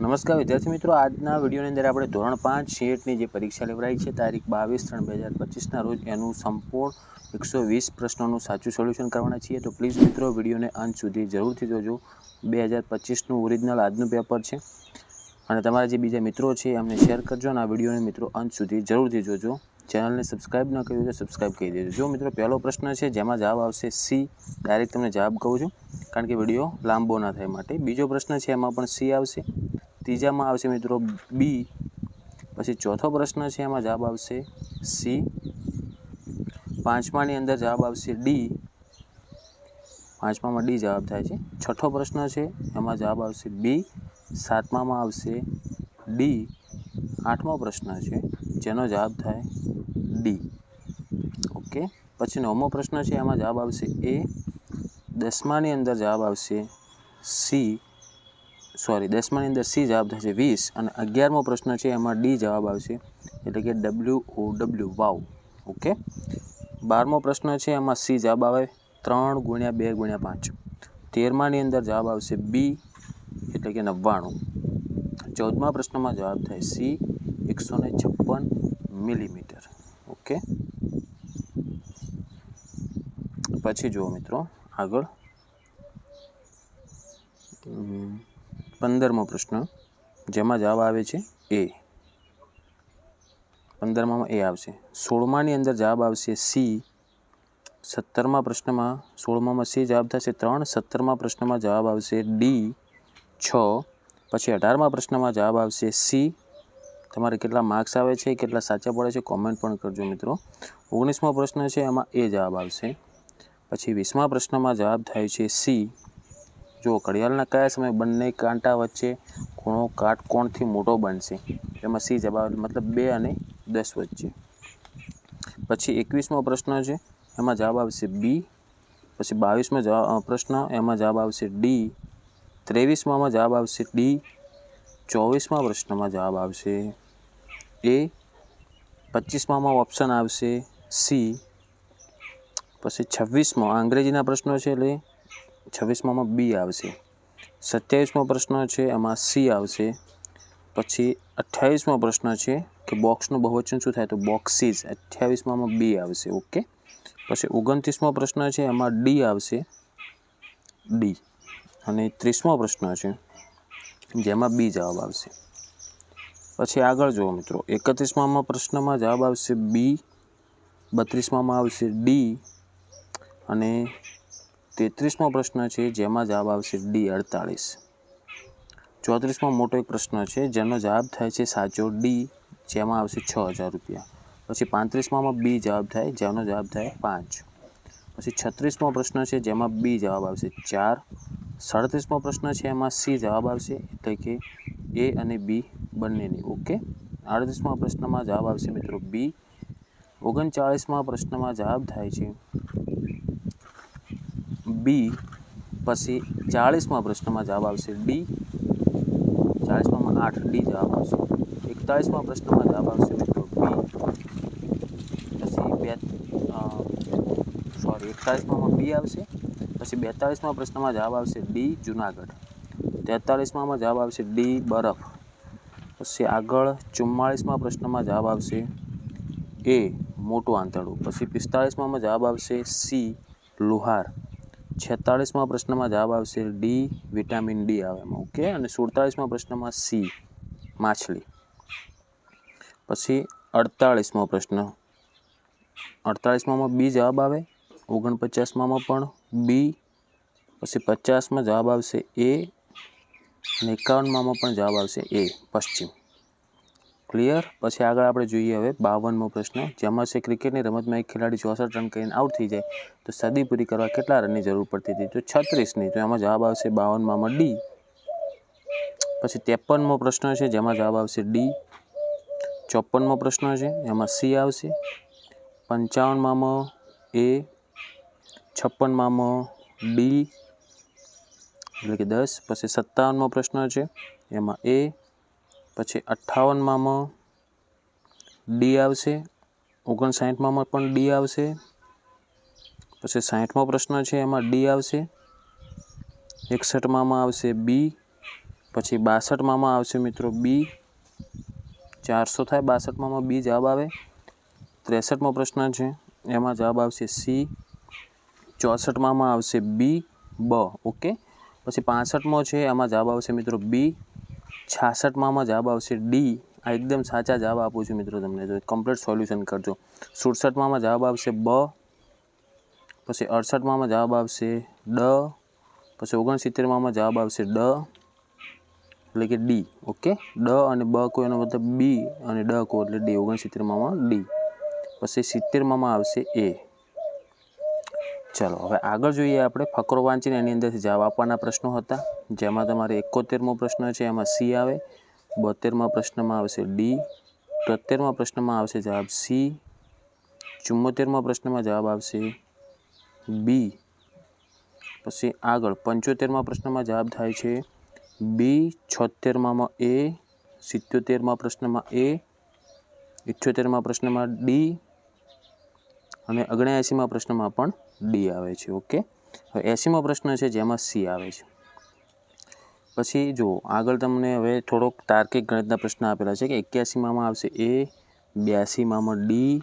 નમસ્કાર વિદ્યાર્થી મિત્રો, આજના વિડીયોની અંદર આપણે ધોરણ પાંચ સીએટની જે પરીક્ષા લેવડાઈ છે, તારીખ બાવીસ ત્રણ બે હજાર પચીસના રોજ એનું સંપૂર્ણ એકસો વીસ પ્રશ્નોનું સાચું સોલ્યુશન કરવાના છીએ. તો પ્લીઝ મિત્રો, વિડીયોને અંત સુધી જરૂરથી જોજો. બે હજાર પચીસનું ઓરિજિનલ આજનું પેપર છે. અને તમારા જે બીજા મિત્રો છે, એમને શેર કરજો અને આ વિડીયોને મિત્રો અંત સુધી જરૂરથી જોજો. ચેનલને સબસ્ક્રાઇબ ન કરી તો સબસ્ક્રાઇબ કરી દેજો. જો મિત્રો, પહેલો પ્રશ્ન છે, જેમાં જવાબ આવશે સી. ડાયરેક્ટ તમને જવાબ કહું છું. કારણ કે વીડિયો લાંબો ના થાય માટે. બીજો પ્રશ્ન છે, એમાં પણ સી આવશે. ત્રીજામાં આવશે મિત્રો બી. પછી ચોથો પ્રશ્ન છે, એમાં જવાબ આવશે સી. પાંચમાની અંદર જવાબ આવશે ડી. પાંચમામાં ડી જવાબ થાય છે. છઠ્ઠો પ્રશ્ન છે, એમાં જવાબ આવશે બી. સાતમામાં આવશે ડી. આઠમો પ્રશ્ન છે, જેનો જવાબ થાય ડી. ઓકે? પછી નવમો પ્રશ્ન છે, એમાં જવાબ આવશે એ. દસમાની અંદર જવાબ આવશે સી. સોરી, દસમાની અંદર સી જવાબ થશે વીસ અને અગિયારમો પ્રશ્ન છે, એમાં ડી જવાબ આવશે. એટલે કે W O W, wow. Okay? બારમો પ્રશ્ન છે, એમાં સી જવાબ આવે ત્રણ ગુણ્યા બે ગુણ્યા પાંચ. તેરમાની અંદર જવાબ આવશે બી, એટલે કે નવ્વાણું. ચૌદમા પ્રશ્નમાં જવાબ થાય સી, એકસો ને છપ્પન મિલીમીટર. ઓકે? પછી જુઓ મિત્રો, આગળ. પંદરમો પ્રશ્ન જેમાં જવાબ આવે છે એ પંદરમાં એ આવશે. સોળમાની અંદર જવાબ આવશે સી સત્તરમા પ્રશ્નમાં સોળમામાં સી જવાબ થશે ત્રણ, સત્તરમા પ્રશ્નમાં જવાબ આવશે ડી છ, પછી અઢારમા પ્રશ્નમાં જવાબ આવશે સી તમારે કેટલા માર્ક્સ આવે છે, કેટલા સાચા પડે છે કોમેન્ટ પણ કરજો મિત્રો. ઓગણીસમો પ્રશ્ન છે, એમાં એ જવાબ આવશે. પછી વીસમા પ્રશ્નમાં જવાબ થાય છે સી જો ઘડિયાળના કયા સમયે બંને કાંટા વચ્ચે ખૂણો કાટકોણથી મોટો બનશે? એમાં સી જવાબ, મતલબ બે અને દસ વચ્ચે. પછી એકવીસમો પ્રશ્ન છે, એમાં જવાબ આવશે બી. પછી બાવીસમો જવાબ પ્રશ્ન, એમાં જવાબ આવશે ડી. ત્રેવીસમાં જવાબ આવશે ડી. ચોવીસમા પ્રશ્નમાં જવાબ આવશે એ. પચીસમાં ઓપ્શન આવશે સી. પછી છવ્વીસમાં અંગ્રેજીના પ્રશ્નો છે એટલે છવ્વીસમાં બી આવશે. સત્યાવીસમો પ્રશ્ન છે, એમાં સી આવશે. પછી અઠ્યાવીસમો પ્રશ્ન છે કે બોક્સનું બહુવચન શું થાય? તો બોક્સીસ અઠ્યાવીસમાં બી આવશે, ઓકે? પછી ઓગણત્રીસમો પ્રશ્ન છે, એમાં ડી આવશે. ડી અને ત્રીસમો પ્રશ્ન છે, જેમાં બી જવાબ આવશે. પછી આગળ જુઓ મિત્રો. એકત્રીસમાં પ્રશ્નમાં જવાબ આવશે બી બત્રીસમાં આવશે ડી અને તેત્રીસમો પ્રશ્ન છે, જેમાં જવાબ આવશે ડી અડતાળીસ. ચોત્રીસમાં મોટો એક પ્રશ્ન છે, જેનો જવાબ થાય છે સાચો ડી જેમાં આવશે છ હજાર રૂપિયા. પછી પાંત્રીસમાં બી જવાબ થાય, જેનો જવાબ થાય પાંચ. પછી છત્રીસમો પ્રશ્ન છે, જેમાં બી જવાબ આવશે ચાર. સાડત્રીસમો પ્રશ્ન છે, એમાં સી જવાબ આવશે, એટલે કે એ અને બી બંનેની. ઓકે? આડત્રીસમા પ્રશ્નમાં જવાબ આવશે મિત્રો બી ઓગણચાળીસમાં પ્રશ્નમાં જવાબ થાય છે બી પછી ચાળીસમાં પ્રશ્નમાં જવાબ આવશે ડી ચાળીસમાં આઠ ડી જવાબ આવશે. એકતાળીસમાં પ્રશ્નમાં જવાબ આવશે મિત્રો બી પછી બે સોરી એકતાળીસમાં બી આવશે. પછી બેતાળીસમાં પ્રશ્નમાં જવાબ આવશે ડી જુનાગઢ. તેતાળીસમાં જવાબ આવશે ડી બરફ. પછી આગળ ચુમ્માળીસમાં પ્રશ્નમાં જવાબ આવશે એ મોટું આંતરડું. પછી પિસ્તાળીસમાં જવાબ આવશે સી લુહાર. છેતાળીસમાં પ્રશ્નમાં જવાબ આવશે ડી વિટામિન ડી આવે એમાં ઓકે અને સુડતાળીસમાં પ્રશ્નમાં સી માછલી. પછી અડતાળીસમો પ્રશ્ન. અડતાળીસમાં બી જવાબ આવે ઓગણપચાસમાં પણ બી પછી પચાસમાં જવાબ આવશે એ અને એકાવનમાં પણ જવાબ આવશે એ પશ્ચિમ. ક્લિયર પછી આગળ આપણે જોઈએ હવે બાવનમો પ્રશ્ન. જેમાં છે ક્રિકેટની રમતમાં એક ખેલાડી ચોસઠ રન કરીને આઉટ થઈ જાય, તો સદી પૂરી કરવા કેટલા રનની જરૂર પડતી હતી? તો છત્રીસની. તો એમાં જવાબ આવશે બાવનમાં ડી પછી ત્રેપનમો પ્રશ્ન છે, જેમાં જવાબ આવશે ડી ચોપનમો પ્રશ્ન છે, એમાં સી આવશે. પંચાવનમાં એ છપ્પનમાં ડી એટલે કે દસ. પછી સત્તાવનમો પ્રશ્ન છે, એમાં એ પછી અઠ્ઠાવનમાં ડી આવશે, ઓગણસાઠમાં પણ ડી આવશે. પછી સાઠમો પ્રશ્ન છે, એમાં ડી આવશે. એકસઠમાં આવશે બી, પછી બાસઠમાં આવશે મિત્રો બી. ચારસો થાય, બાસઠમાં બી જવાબ આવે. ત્રેસઠમો પ્રશ્ન છે, એમાં જવાબ આવશે સી. ચોસઠમાં આવશે બી, બ, ઓકે? પછી પાસઠમો છે, એમાં જવાબ આવશે મિત્રો બી. છાસઠમાં જવાબ આવશે ડી આ એકદમ સાચા જવાબ આપું છું મિત્રો તમને. તો કમ્પ્લીટ સોલ્યુશન કરજો. સુડસઠમાં જવાબ આવશે બ. પછી અડસઠમાં જવાબ આવશે ડ. પછી ઓગણસિત્તેરમાં જવાબ આવશે ડ. એટલે કે ડી ઓકે ડ અને બ કોઈ એનો મતલબ બી અને ડ કો એટલે ડી ઓગણસિત્તેરમાં ડી પછી સિત્તેરમાં આવશે એ ચાલો, હવે આગળ જોઈએ આપણે ફકરો વાંચીને એની અંદરથી જવાબ આપવાના પ્રશ્નો હતા. જેમાં તમારે એકોતેરમો પ્રશ્ન છે, એમાં સી આવે, બોતેરમા પ્રશ્નમાં આવશે ડી, તોતેરમા પ્રશ્નમાં આવશે જવાબ સી, ચુમ્મોતેરમાં પ્રશ્નમાં જવાબ આવશે બી. પછી આગળ પંચોતેરમાં પ્રશ્નમાં જવાબ થાય છે બી છોતેરમાં એ સિત્યોતેરમા પ્રશ્નમાં એ, ઇઠ્યોતેરમા પ્રશ્નમાં ડી અને ઓગણએંસીમાં પ્રશ્નમાં પણ ડી આવે છે ઓકે હવે એંસીમાં પ્રશ્ન છે જેમાં સી આવે છે. પછી જુઓ, આગળ તમને હવે થોડોક તાર્કિક ગણિતના પ્રશ્ન આપેલા છે કે એક્યાસીમાં આવશે એ બ્યાસીમાં ડી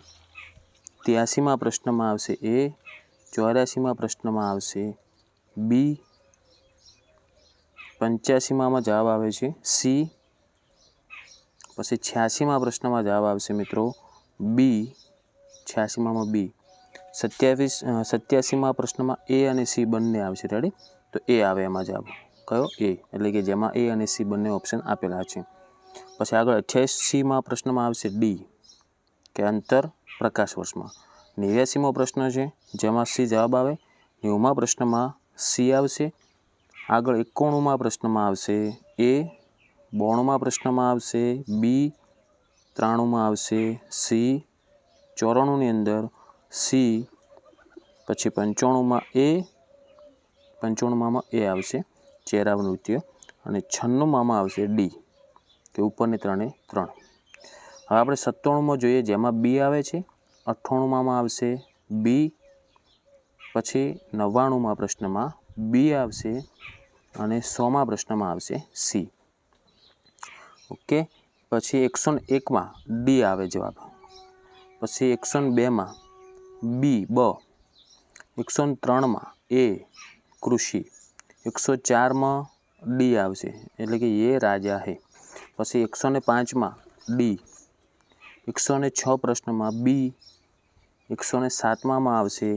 ત્યાસીમાં પ્રશ્નમાં આવશે એ ચોર્યાસીમાં પ્રશ્નમાં આવશે બી પંચ્યાસીમાં જવાબ આવે છે સી પછી છ્યાસીમાં પ્રશ્નમાં જવાબ આવશે મિત્રો બી છ્યાસીમાં બી સત્યાવીસ સત્યાસીમાં પ્રશ્નમાં એ અને સી બંને આવશે. રેડી તો એ આવે એમાં જવાબ. કયો? એ એટલે કે જેમાં એ અને સી બંને ઓપ્શન આપેલા છે. પછી આગળ અઠ્યાસીમાં પ્રશ્નમાં આવશે ડી કે અંતર પ્રકાશ વર્ષમાં. નેવ્યાસીમો પ્રશ્ન છે, જેમાં સી જવાબ આવે. નેવુંમાં પ્રશ્નમાં સી આવશે. આગળ એકોણુંમાં પ્રશ્નમાં આવશે એ બોણુંમાં પ્રશ્નમાં આવશે બી ત્રાણુંમાં આવશે સી ચોરાણુંની અંદર સી, પછી પંચાણુંમાં એ પંચાણુંમાં એ આવશે ચહેરા નૃત્ય, અને છન્નુંમાં આવશે ડી, કે ઉપરની ત્રણે ત્રણ. હવે આપણે સત્તાણુંમાં જોઈએ, જેમાં બી આવે છે, અઠ્ઠાણુંમાં આવશે બી, પછી નવ્વાણુંમાં પ્રશ્નમાં બી આવશે, અને સોમાં પ્રશ્નમાં આવશે સી. ઓકે? પછી એકસો એકમાં ડી આવે જવાબ. પછી એકસો બેમાં બી બ એકસો ને ત્રણમાં એ કૃષિ એકસો ચારમાં ડી આવશે એટલે કે એ રાજા હે પછી એકસો ને પાંચમાં ડી એકસો ને છ પ્રશ્નમાં બી એકસો ને સાતમાં આવશે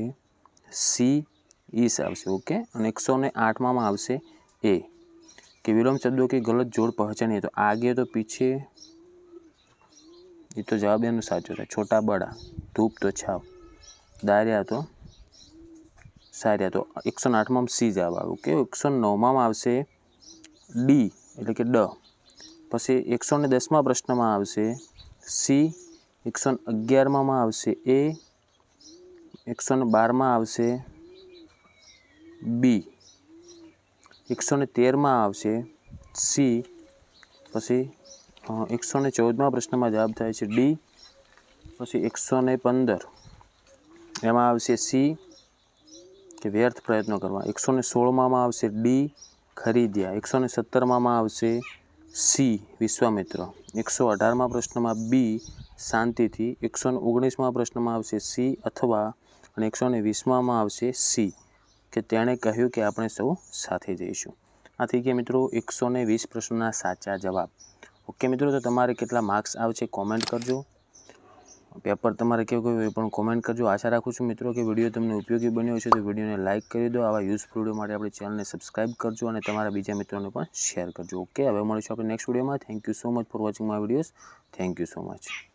સી ઈસ આવશે ઓકે અને એકસો ને આઠમાં આવશે ए कि विलोम शब्दों की गलत जोड़ पहचानी तो आगे तो पीछे ये तो जवाब एनु साचो था छोटा बड़ा धूप तो छाव ડાયરિયા તો સારિયા તો એકસો આઠમાં સી જવાબ આવ્યો. કે એકસો નવમાં આવશે ડી, એટલે કે ડ. પછી એકસો ને દસમાં પ્રશ્નમાં આવશે સી એકસો અગિયારમાં આવશે એ એકસો ને બારમાં આવશે બી એકસો ને તેરમાં આવશે સી, પછી એકસો ને ચૌદમાં પ્રશ્નમાં જવાબ થાય છે ડી, પછી એકસો ને પંદર. એમાં આવશે સી, કે વ્યર્થ પ્રયત્નો કરવા. એકસો ને સોળમાં આવશે ડી, ખરીદ્યા. એકસો ને સત્તરમાં આવશે સી, વિશ્વામિત્ર. એકસો અઢારમાં પ્રશ્નમાં બી, શાંતિથી. એકસો ને ઓગણીસમાં પ્રશ્નમાં આવશે સી, અથવા અને એકસો ને વીસમાં આવશે સી, કે તેણે કહ્યું કે આપણે સૌ સાથે જઈશું. આ થઈ ગયા મિત્રો, એકસો વીસ પ્રશ્નોના સાચા જવાબ. ઓકે મિત્રો, તો તમારે કેટલા માર્ક્સ આવશે કોમેન્ટ કરજો. પેપર તમારે કેવું કહ્યું એ પણ કોમેન્ટ કરજો. આશા રાખું છું મિત્રો કે વીડિયો તમને ઉપયોગી બન્યો છે તો વિડીયોને લાઇક કરી દો. આવા યુઝફુલ વીડિયો માટે આપણી ચેનલને સબસ્ક્રાઇબ કરજો અને તમારા બીજા મિત્રોને પણ શેર કરજો. ઓકે હવે મળીશું આપણે નેક્સ્ટ વિડીયોમાં thank you so much for watching my videos thank you so much